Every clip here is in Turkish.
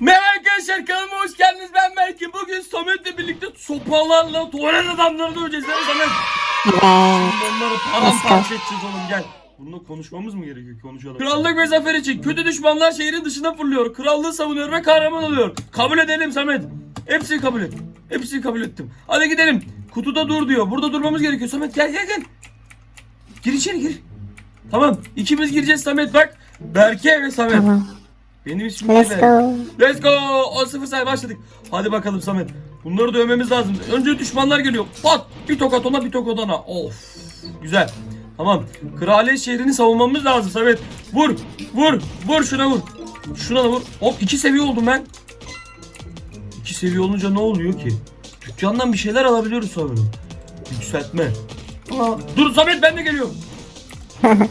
Merhaba arkadaşlar kanalıma hoş geldiniz ben belki bugün Samet'le birlikte sopalarla tuvalet adamlarını döveceğiz değil mi Samet? Onları paramparça edeceğiz oğlum gel. Bununla konuşmamız mı gerekiyor konuşalım. Krallık ve zafer için kötü düşmanlar şehrin dışına fırlıyor. Krallığı savunuyor ve kahraman oluyor. Kabul edelim Samet. Hepsini kabul et. Hepsini kabul ettim. Hadi gidelim. Kutuda dur diyor. Burada durmamız gerekiyor. Samet gel gel gel. Gir içeri gir. Tamam. ikimiz gireceğiz Samet bak. Berke ve Samet. Tamam. Benim ismim Let's go. Let's go. 10-0 say başladık. Hadi bakalım Samet. Bunları dövmemiz lazım. Önce düşmanlar geliyor. Pat. Bir tokat ona bir tokat ona. Of. Güzel. Tamam. Kraliyet şehrini savunmamız lazım Samet. Vur. Vur. Vur şuna vur. Şuna da vur. Hop iki seviye oldum ben. İki seviye olunca ne oluyor ki? Dükkandan bir şeyler alabiliyoruz sanırım. Yükseltme. Aa, dur Samet ben de geliyorum.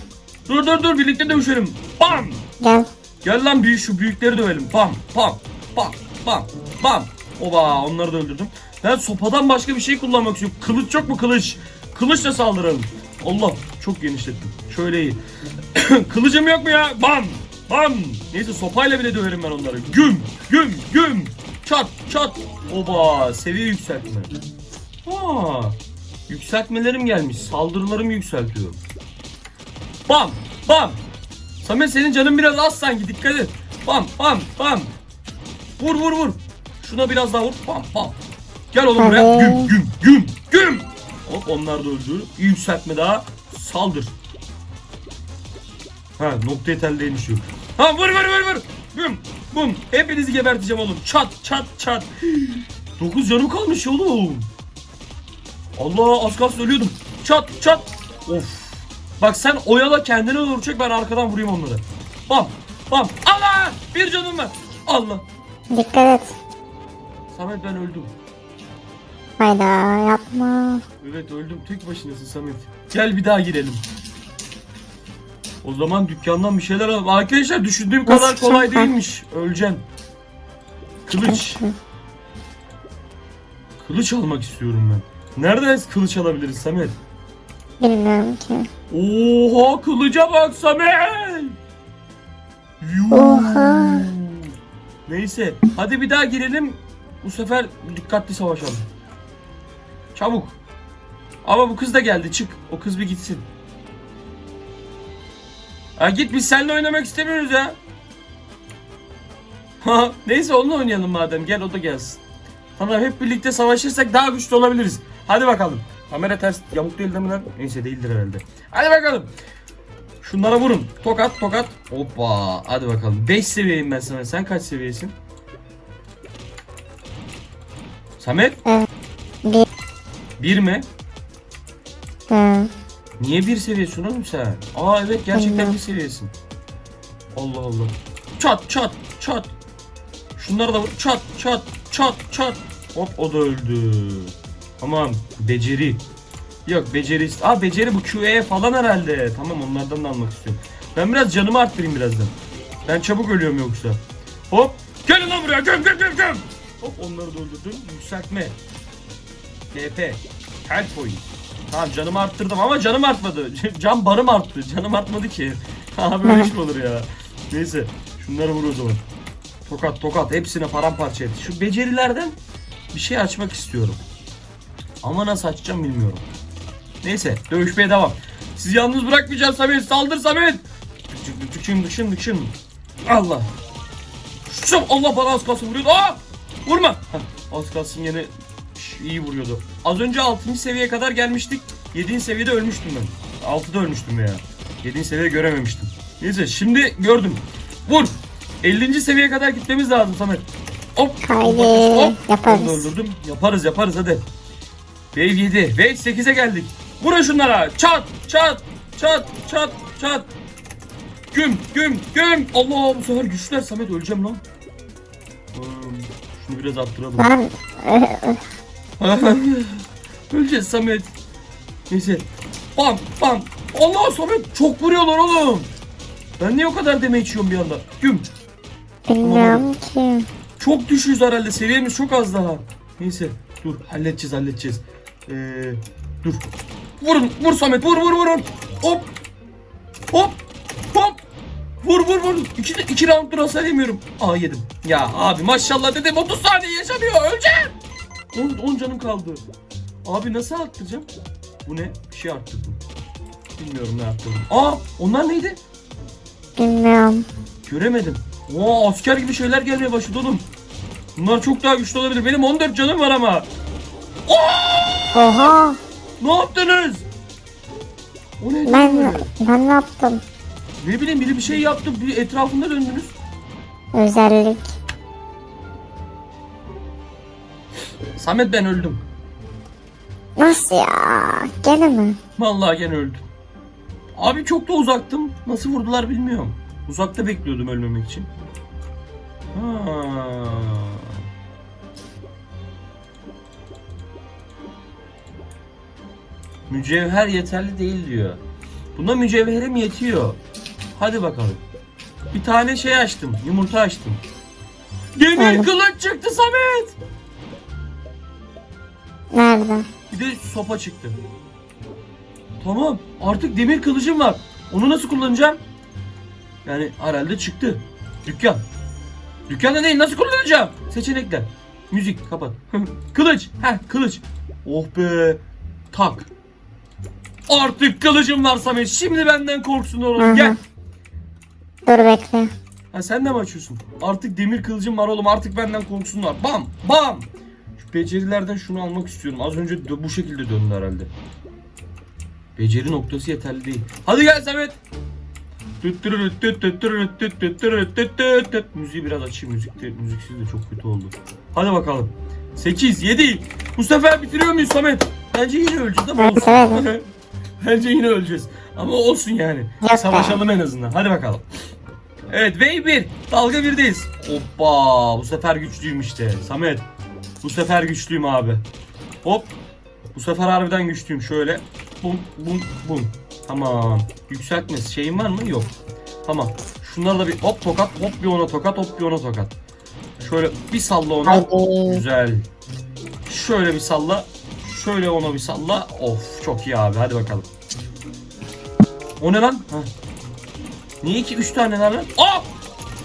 dur dur dur birlikte dövüşelim. Bam. Gel. Gel lan büyük şu büyükleri dövelim. Pam pam pam pam pam. Oba onları da öldürdüm. Ben sopadan başka bir şey kullanmak istiyorum. Kılıç yok mu kılıç? Kılıçla saldıralım. Allah çok genişlettim. Şöyle iyi. Kılıcım yok mu ya? Bam bam. Neyse sopayla bile döverim ben onları. Güm güm güm. Çat çat. Oba seviye yükseltme. Aa, yükseltmelerim gelmiş. Saldırılarımı yükseltiyorum. Bam bam. Samet senin canın biraz az sanki dikkat et. Bam bam bam. Vur vur vur. Şuna biraz daha vur. Bam bam. Gel oğlum buraya. Güm güm güm güm. Hop onlar da öldü. Yükseltme daha. Saldır. Ha noktaya tel değmişiyor. Ha vur vur vur vur. Bum bum. Hepinizi geberteceğim oğlum. Çat çat çat. 9 canım kalmış oğlum. Allah az kalsın ölüyordum. Çat çat. Of. Bak sen oyala kendine doğru çek ben arkadan vurayım onları. Bam bam. Allah! Bir canım var. Allah. Dikkat et. Samet ben öldüm. Hayda yapma. Evet öldüm tek başınasın Samet. Gel bir daha girelim. O zaman dükkandan bir şeyler alalım. Arkadaşlar düşündüğüm kadar Nasıl kolay çıkar? değilmiş. Öleceksin. Kılıç. Kılıç almak istiyorum ben. Nereden kılıç alabiliriz Samet? Bilmiyorum ki. Oha kılıca bak Samet. Yuh. Oha. Neyse hadi bir daha girelim. Bu sefer dikkatli savaşalım. Çabuk. Ama bu kız da geldi çık. O kız bir gitsin. Ha git biz seninle oynamak istemiyoruz ya. Ha neyse onunla oynayalım madem gel o da gelsin. Tamam hep birlikte savaşırsak daha güçlü olabiliriz. Hadi bakalım. Kamera ters yamuk değil değil mi lan? Neyse değildir herhalde. Hadi bakalım. Şunlara vurun. Tokat tokat. Hoppa. Hadi bakalım. 5 seviyeyim ben sana. Sen kaç seviyesin? Samet? Evet. Bir. 1 mi? Hı. Niye bir seviyesin oğlum sen? Aa evet gerçekten Bilmem. bir seviyesin. Allah Allah. Çat çat çat. Şunları da vur. Çat çat çat çat. Hop o da öldü. Tamam. Beceri. Yok beceri. Aa beceri bu QE falan herhalde. Tamam onlardan da almak istiyorum. Ben biraz canımı arttırayım birazdan. Ben çabuk ölüyorum yoksa. Hop. Gelin lan buraya. Göm göm göm göm. Hop onları da öldürdüm. Yükseltme. DP. Health point. Tamam canımı arttırdım ama canım artmadı. Can barım arttı. Canım artmadı ki. Ha böyle iş mi olur ya? Neyse. Şunları vur o zaman. Tokat tokat. Hepsine paramparça et. Şu becerilerden bir şey açmak istiyorum. Ama nasıl açacağım bilmiyorum. Neyse. Dövüşmeye devam. Sizi yalnız bırakmayacağım Samet. Saldır Samet. Dükşün dükşün dükşün. Allah. Şu Allah bana az kalsın vuruyordu. Aa! Vurma. Heh, az kalsın yine iyi vuruyordu. Az önce 6. seviyeye kadar gelmiştik. 7. seviyede ölmüştüm ben. 6'da ölmüştüm ya. 7. seviye görememiştim. Neyse şimdi gördüm. Vur. 50. seviyeye kadar gitmemiz lazım Samet. Hop. Haydi, Hop. yaparız. Onu öldürdüm. Yaparız yaparız hadi. Wave 7. Wave 8'e geldik. Vurun şunlara. Çat çat çat çat çat. Güm güm güm. Allah bu sefer güçler Samet öleceğim lan. Şunu biraz arttıralım. Öleceğiz Samet. Neyse. Bam bam. Allah Samet çok vuruyorlar oğlum. Ben niye o kadar deme içiyorum bir anda? Güm. Bilmiyorum ki. Çok düşüyoruz herhalde. Seviyemiz çok az daha. Neyse. Dur halledeceğiz halledeceğiz. Ee, dur. Vurun vur Samet vur vur vur. vur. Hop. Hop. Hop. Vur vur vur. İki, iki rounddur hasar yemiyorum. Aa yedim. Ya abi maşallah dedim 30 saniye yaşamıyor. Öleceğim. 10, 10 canım kaldı. Abi nasıl arttıracağım? Bu ne? Bir şey arttırdım. Bilmiyorum ne arttırdım. Aa onlar neydi? Bilmiyorum. Göremedim. Oo asker gibi şeyler gelmeye başladı oğlum. Bunlar çok daha güçlü olabilir. Benim 14 canım var ama. Oha. Ne yaptınız? O neydi Ben, böyle? ben ne yaptım? Ne bileyim biri bir şey yaptı. Bir etrafında döndünüz. Özellik. Samet ben öldüm. Nasıl ya? Gene mi? Vallahi gene öldüm. Abi çok da uzaktım. Nasıl vurdular bilmiyorum. Uzakta bekliyordum ölmemek için. Ha. Mücevher yeterli değil diyor. Buna mücevherim yetiyor. Hadi bakalım. Bir tane şey açtım. Yumurta açtım. Demir Evet. kılıç çıktı Samet. Nerede? Bir de sopa çıktı. Tamam. Artık demir kılıcım var. Onu nasıl kullanacağım? Yani herhalde çıktı. Dükkan. Dükkanda değil nasıl kullanacağım? Seçenekler. Müzik kapat. kılıç. Heh kılıç. Oh be. Tak. Artık kılıcım var Samet. Şimdi benden korksun Hı oğlum. hı. Gel. Dur bekle. Ha sen de mi açıyorsun? Artık demir kılıcım var oğlum. Artık benden korksunlar. Bam. Bam. Şu becerilerden şunu almak istiyorum. Az önce bu şekilde döndü herhalde. Beceri noktası yeterli değil. Hadi gel Samet. Müziği biraz açayım. Müzik de, müziksiz de çok kötü oldu. Hadi bakalım. 8, 7. Bu sefer bitiriyor muyuz Samet? Bence yine öleceğiz ama olsun. Bence yine öleceğiz. Ama olsun yani. Savaşalım en azından. Hadi bakalım. Evet Wave 1. Dalga 1'deyiz. Hoppa. Bu sefer güçlüyüm işte. Samet. Bu sefer güçlüyüm abi. Hop. Bu sefer harbiden güçlüyüm. Şöyle. Bum bum bum. Tamam. Yükseltme şeyin var mı? Yok. Tamam. Şunlarla bir hop tokat hop bir ona tokat hop bir ona tokat. Şöyle bir salla ona. Güzel. Şöyle bir salla. Şöyle ona bir salla. Of çok iyi abi. Hadi bakalım. O ne lan? Ha. Niye ki 3 tane lan? Aa!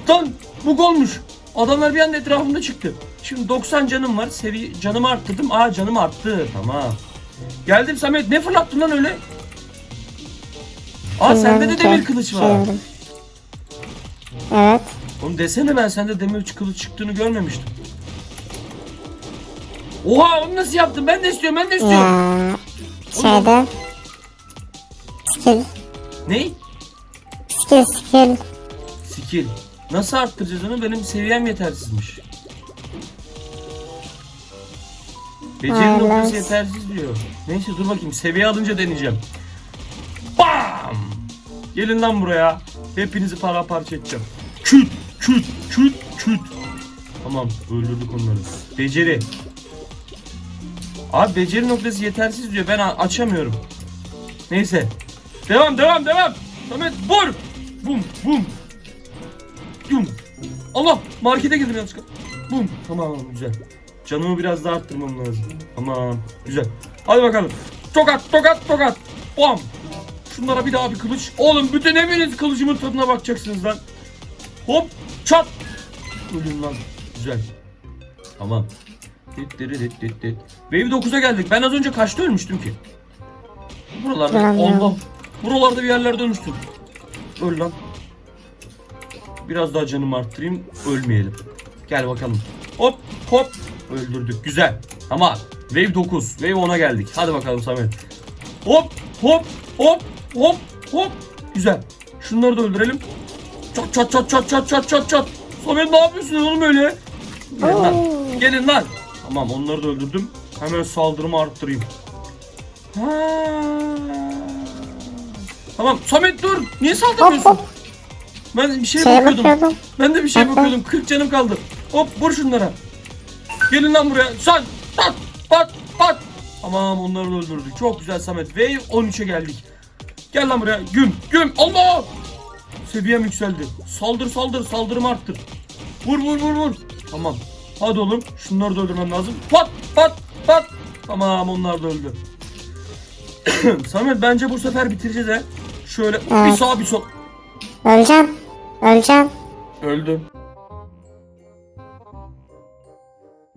Lan bug olmuş. Adamlar bir anda etrafımda çıktı. Şimdi 90 canım var. Sevi canımı arttırdım. Aa canım arttı. Tamam. Geldim Samet. Ne fırlattın lan öyle? Aa sende de demir kılıç var. Evet. Oğlum desene ben sende demir kılıç çıktığını görmemiştim. Oha onu nasıl yaptın? Ben de istiyorum ben de istiyorum. Ya. Şeyde. Skill. Ney? Skill skill. Skill. Nasıl arttıracağız onu? Benim seviyem yetersizmiş. Beceri Aynen. noktası yetersiz diyor. Neyse dur bakayım seviye alınca deneyeceğim. Bam! Gelin lan buraya. Hepinizi paramparça edeceğim. Küt küt küt küt. Tamam öldürdük onları. Beceri. Abi beceri noktası yetersiz diyor. Ben açamıyorum. Neyse. Devam devam devam. Samet vur. Bum bum. Bum. Allah markete girdim yanlışlıkla. Bum. Tamam güzel. Canımı biraz daha arttırmam lazım. Tamam güzel. Hadi bakalım. Tokat tokat tokat. Bam. Şunlara bir daha bir kılıç. Oğlum bütün hepiniz kılıcımın tadına bakacaksınız lan. Hop çat. Ölün lan. Güzel. Tamam. Dit dit dit dit dit. Wave 9'a geldik. Ben az önce kaçta ölmüştüm ki? Buralarda. Bilmiyorum. Allah. Buralarda bir yerlerde ölmüştüm. Öl lan. Biraz daha canımı arttırayım. Ölmeyelim. Gel bakalım. Hop hop. Öldürdük. Güzel. Tamam. Wave 9. Wave 10'a geldik. Hadi bakalım Samet. Hop hop hop hop hop. Güzel. Şunları da öldürelim. Çat çat çat çat çat çat çat çat. Samet ne yapıyorsun oğlum öyle? Gelin lan. Oo. Gelin lan. Tamam onları da öldürdüm. Hemen saldırımı arttırayım. Ha. Tamam Samet dur. Niye saldırmıyorsun? hop. Ben bir Şeye bakıyordum. bakıyordum. Ben de bir bak. bakıyordum. 40 canım kaldı. Hop vur şunlara. Gelin lan buraya. Sen pat pat pat. Tamam onları da öldürdük. Çok güzel Samet. Wave 13'e geldik. Gel lan buraya. Güm güm. Allah. Seviyem yükseldi. Saldır saldır saldırımı arttır. Vur vur vur vur. Tamam. Hadi oğlum. Şunları da öldürmem lazım. Pat pat pat. Tamam onlar da öldü. Samet bence bu sefer bitireceğiz he. Şöyle bir Evet. sağ bir sol. Öleceğim. Öleceğim. Öldüm.